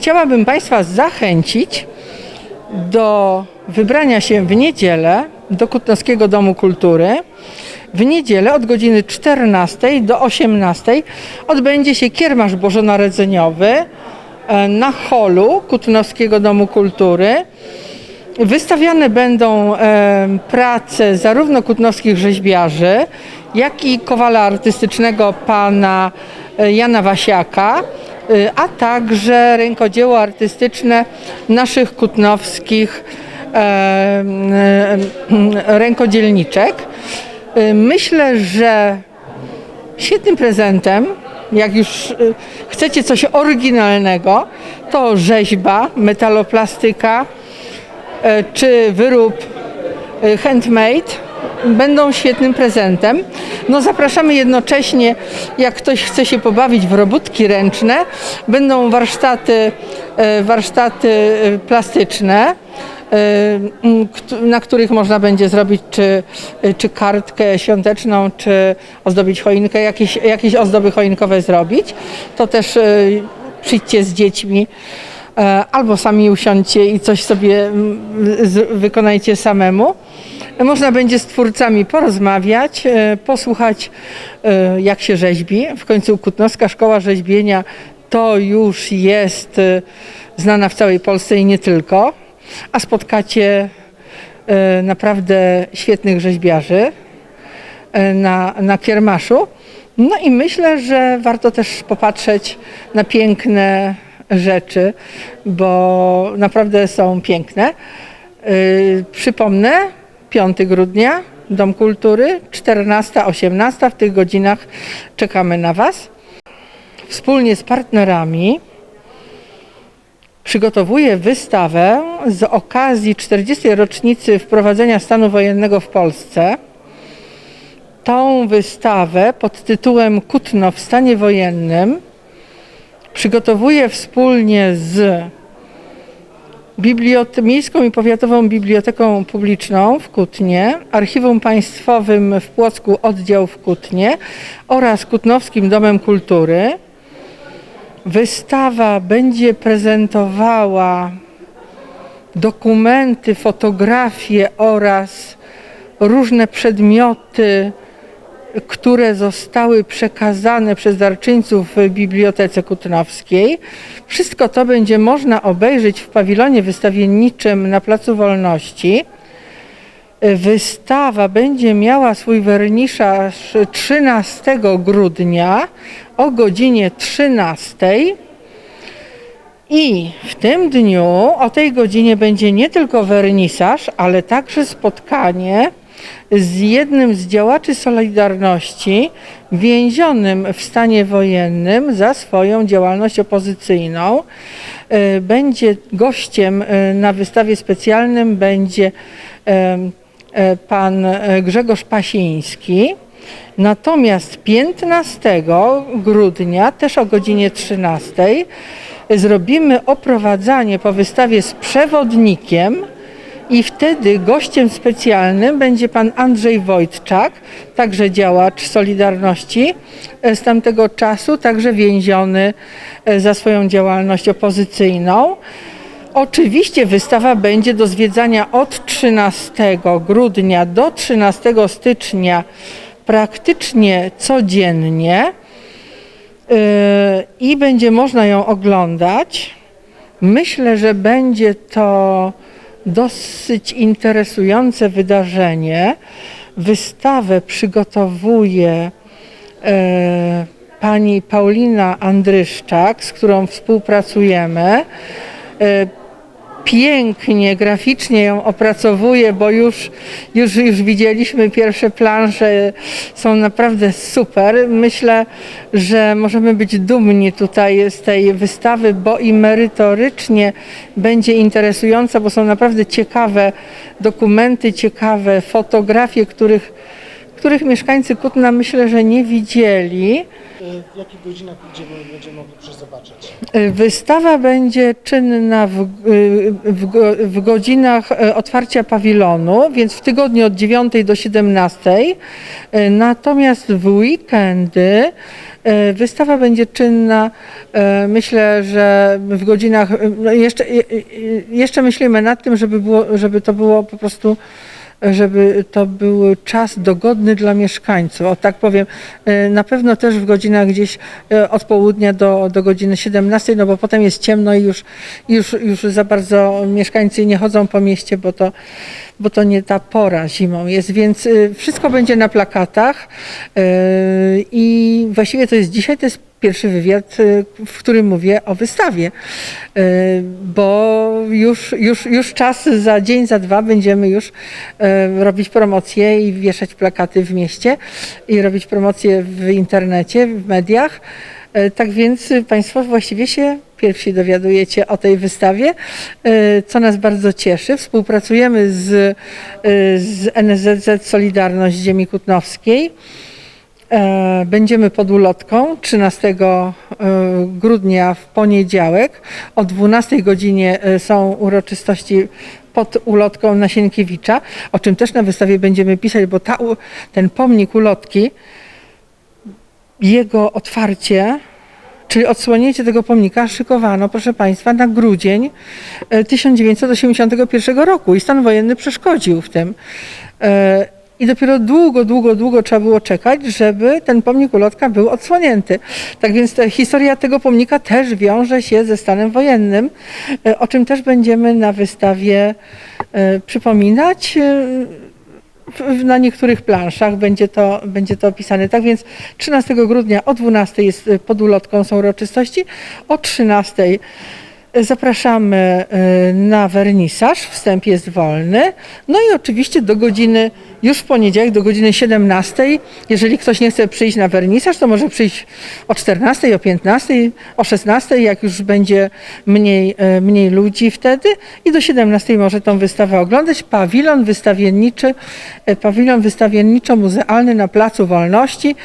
Chciałabym Państwa zachęcić do wybrania się w niedzielę do Kutnowskiego Domu Kultury. W niedzielę od godziny 14 do 18 odbędzie się kiermasz bożonarodzeniowy e, na holu Kutnowskiego Domu Kultury. Wystawiane będą e, prace zarówno kutnowskich rzeźbiarzy, jak i kowala artystycznego pana e, Jana Wasiaka, a także rękodzieło artystyczne naszych kutnowskich e, e, rękodzielniczek. E, Myślę, że Świetnym prezentem, jak już y, chcecie coś oryginalnego, to rzeźba, metaloplastyka e, czy wyrób y, handmade będą świetnym prezentem. No zapraszamy jednocześnie, jak ktoś chce się pobawić w robótki ręczne, będą warsztaty, e, warsztaty y, plastyczne kt- na których można będzie zrobić czy, czy kartkę świąteczną, czy ozdobić choinkę, jakieś, jakieś ozdoby choinkowe zrobić. To też przyjdźcie z dziećmi e, albo sami usiądźcie i coś sobie wykonajcie samemu. Można będzie z twórcami porozmawiać, e, posłuchać e, jak się rzeźbi. W końcu Kutnowska Szkoła Rzeźbienia to już jest e, znana w całej Polsce i nie tylko a spotkacie naprawdę świetnych rzeźbiarzy na, na kiermaszu. No i myślę, że warto też popatrzeć na piękne rzeczy, bo naprawdę są piękne. E, Przypomnę, 5 grudnia, Dom Kultury, 14-18, w tych godzinach czekamy na Was. Wspólnie z partnerami przygotowuje wystawę z okazji 40. rocznicy wprowadzenia stanu wojennego w Polsce. Tą wystawę pod tytułem Kutno w stanie wojennym przygotowuje wspólnie z Bibliot- Miejską i Powiatową Biblioteką Publiczną w Kutnie, Archiwum Państwowym w Płocku Oddział w Kutnie oraz Kutnowskim Domem Kultury. Wystawa będzie prezentowała dokumenty, fotografie oraz różne przedmioty, które zostały przekazane przez darczyńców w Bibliotece Kutnowskiej. Wszystko to będzie można obejrzeć w pawilonie wystawienniczym na Placu Wolności. Wystawa będzie miała swój wernisaż 13 grudnia o godzinie 13. I w tym dniu o tej godzinie będzie nie tylko wernisaż, ale także spotkanie z jednym z działaczy Solidarności więzionym w stanie wojennym za swoją działalność opozycyjną. E, Będzie gościem e, na wystawie specjalnym będzie e, pan Grzegorz Pasiński. Natomiast 15 grudnia, też o godzinie 13, zrobimy oprowadzanie po wystawie z przewodnikiem i wtedy gościem specjalnym będzie pan Andrzej Wojtczak, także działacz Solidarności e, z tamtego czasu, także więziony e, za swoją działalność opozycyjną. Oczywiście wystawa będzie do zwiedzania od 13 grudnia do 13 stycznia praktycznie codziennie yy, i będzie można ją oglądać. Myślę, że będzie to dosyć interesujące wydarzenie. Wystawę przygotowuje e, pani Paulina Andryszczak, z którą współpracujemy. E, pięknie, graficznie ją opracowuje, bo już, już, już widzieliśmy pierwsze plansze, są naprawdę super. Myślę, że możemy być dumni tutaj z tej wystawy, bo i merytorycznie będzie interesująca, bo są naprawdę ciekawe dokumenty, ciekawe fotografie, których których mieszkańcy Kutna myślę, że nie widzieli. W jakich godzinach będziemy, będziemy mogli coś zobaczyć? Y, Wystawa będzie czynna w, y, w, w godzinach e, otwarcia pawilonu, więc w tygodniu od 9 do 17. Y, Natomiast w weekendy e, wystawa będzie czynna, e, myślę, że w godzinach, e, no jeszcze, e, e, jeszcze myślimy nad tym, żeby, było, żeby to było po prostu żeby to był czas dogodny dla mieszkańców. O tak powiem, e, na pewno też w godzinach gdzieś e, od południa do, do godziny 17, no bo potem jest ciemno i już, już, już za bardzo mieszkańcy nie chodzą po mieście, bo to, bo to nie ta pora zimą jest, więc e, wszystko będzie na plakatach i właściwie to jest dzisiaj, to jest pierwszy wywiad, e, w którym mówię o wystawie, e, bo już, już, już czas za dzień, za dwa będziemy już e, robić promocje i wieszać plakaty w mieście i robić promocje w internecie, w mediach. Tak więc y, Państwo właściwie się pierwsi dowiadujecie o tej wystawie, co nas bardzo cieszy. Współpracujemy z, z NSZZ Solidarność Ziemi Kutnowskiej. E, Będziemy pod ulotką 13 e, grudnia w poniedziałek. O 12 godzinie e, są uroczystości pod ulotką Nasienkiewicza, o czym też na wystawie będziemy pisać, bo ta, ten pomnik ulotki, jego otwarcie, czyli odsłonięcie tego pomnika szykowano, proszę Państwa, na grudzień e, 1981 roku i stan wojenny przeszkodził w tym. I dopiero długo, długo, długo trzeba było czekać, żeby ten pomnik ulotka był odsłonięty. Tak więc historia tego pomnika też wiąże się ze stanem wojennym, e, o czym też będziemy na wystawie e, przypominać. E, na niektórych planszach będzie to, będzie to opisane. Tak więc 13 grudnia o 12 jest pod ulotką są uroczystości, o 13 zapraszamy y, na wernisaż, wstęp jest wolny. No i oczywiście do godziny, już w poniedziałek do godziny 17, jeżeli ktoś nie chce przyjść na wernisaż, to może przyjść o 14, o 15, o 16, jak już będzie mniej, y, mniej ludzi wtedy i do 17 może tą wystawę oglądać. Pawilon wystawienniczy, e, pawilon wystawienniczo-muzealny na Placu Wolności.